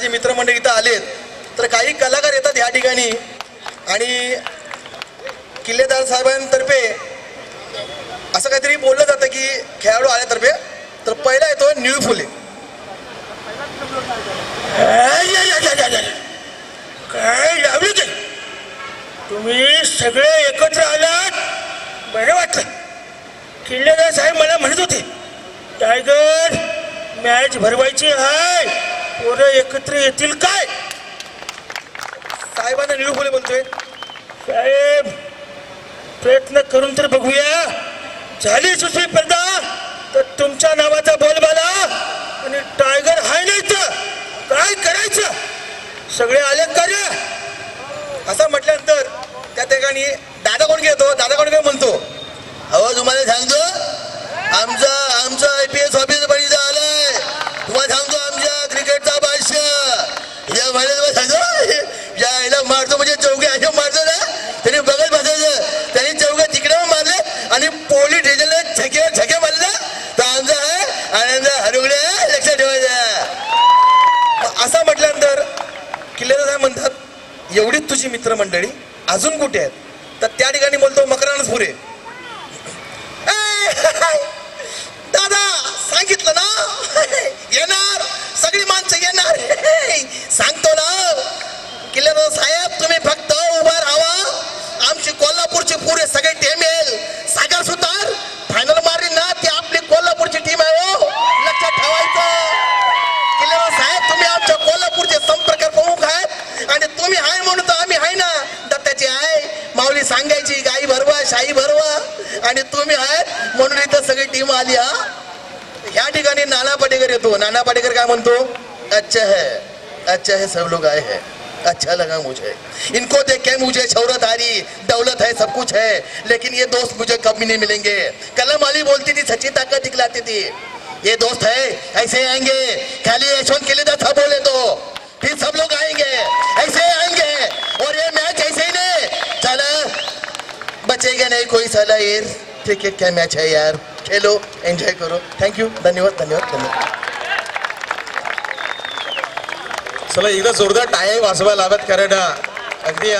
माझे मित्रमंडळी इथं आलेत. तर काही कलाकार येतात ह्या ठिकाणी. आणि किल्लेदार साहेबांतर्फे असं काहीतरी बोललं जातं की खेळाडू आल्यातर्फे तर पहिला येतो निळू फुले. काय लावली ते तुम्ही सगळे एकत्र आलात? बरं वाटलं. किल्लेदार साहेब मला म्हणत होते टायगर मॅच भरवायची आहे. एकत्र येतील काय? साहेबांना निळू फुले बोलतोय साहेब प्रयत्न करून तर बघूया. झाली सुसरी स्पर्धा तर तुमच्या नावाचा बोलबाला आणि टायगर हाय नाही तर काय करायचं? सगळे आले कार्य असं म्हटल्यानंतर त्या ठिकाणी दादा कोण घेतो? दादा कोण काय म्हणतो. अहो तुम्हाला सांगतो आमचा आमचा आय पी एस ऑफिसर पण आलाय. तुम्हाला सांगतो आमच्या क्रिकेटचा पोलीस स्टेशनला छके छके मारले तर आमचा आनंद हरवले लक्षात ठेवायचा असं म्हटल्यानंतर किल्लेदार साहेब म्हणतात एवढीच तुझी मित्रमंडळी अजून कुठे आहेत? तर त्या ठिकाणी बोलतो मकरानच पुरे दादा सांगितलं ना येणार सगळी माणसं येणार सांगतो ना किल्लेदार साहेब तुम्ही फक्त उभा राहा आमची कोल्हापूरची पुरे सगळे टीम येईल सागर सुतार फायनल मारीन ना ती आपली कोल्हापूरची टीम आहे हो लक्षात ठेवायचं किल्लेदार साहेब तुम्ही आमच्या कोल्हापूरचे संपर्क प्रमुख आहेत आणि तुम्ही आहे म्हणून तर आम्ही आहे ना दत्ताची आहे माऊली सांगायची गाई भरवा शाई भरवा. आणि तुम्ही आहेत म्हणून इथं सगळी टीम आली हा. ह्या ठिकाणी नाना पाटेकर येतो. नाना पाटेकर काय म्हणतो? अच्छा है अच्छा है सब लोग आए हैं. अच्छा लगा मुझे. इनको देख के मुझे शौरत आ रही दौलत है सब कुछ है. लेकिन ये दोस्त मुझे कभी नहीं मिलेंगे. कलम अली बोलती थी सच्ची ताकत दिखलाती थी. ये दोस्त है ऐसे आएंगे. खाली यशवंत के लिए था बोले तो. फिर सब लोग आएंगे ऐसे आएंगे और ये मैच ऐसे ही नहीं चला बचेगा नहीं कोई साला ये क्रिकेट का मैच है यार। खेलो एंजॉय करो। थैंक यू धन्यवाद धन्यवाद धन्यवाद। चला एकदा जोरदार टाळे वाजवायला लागत कारण अगदी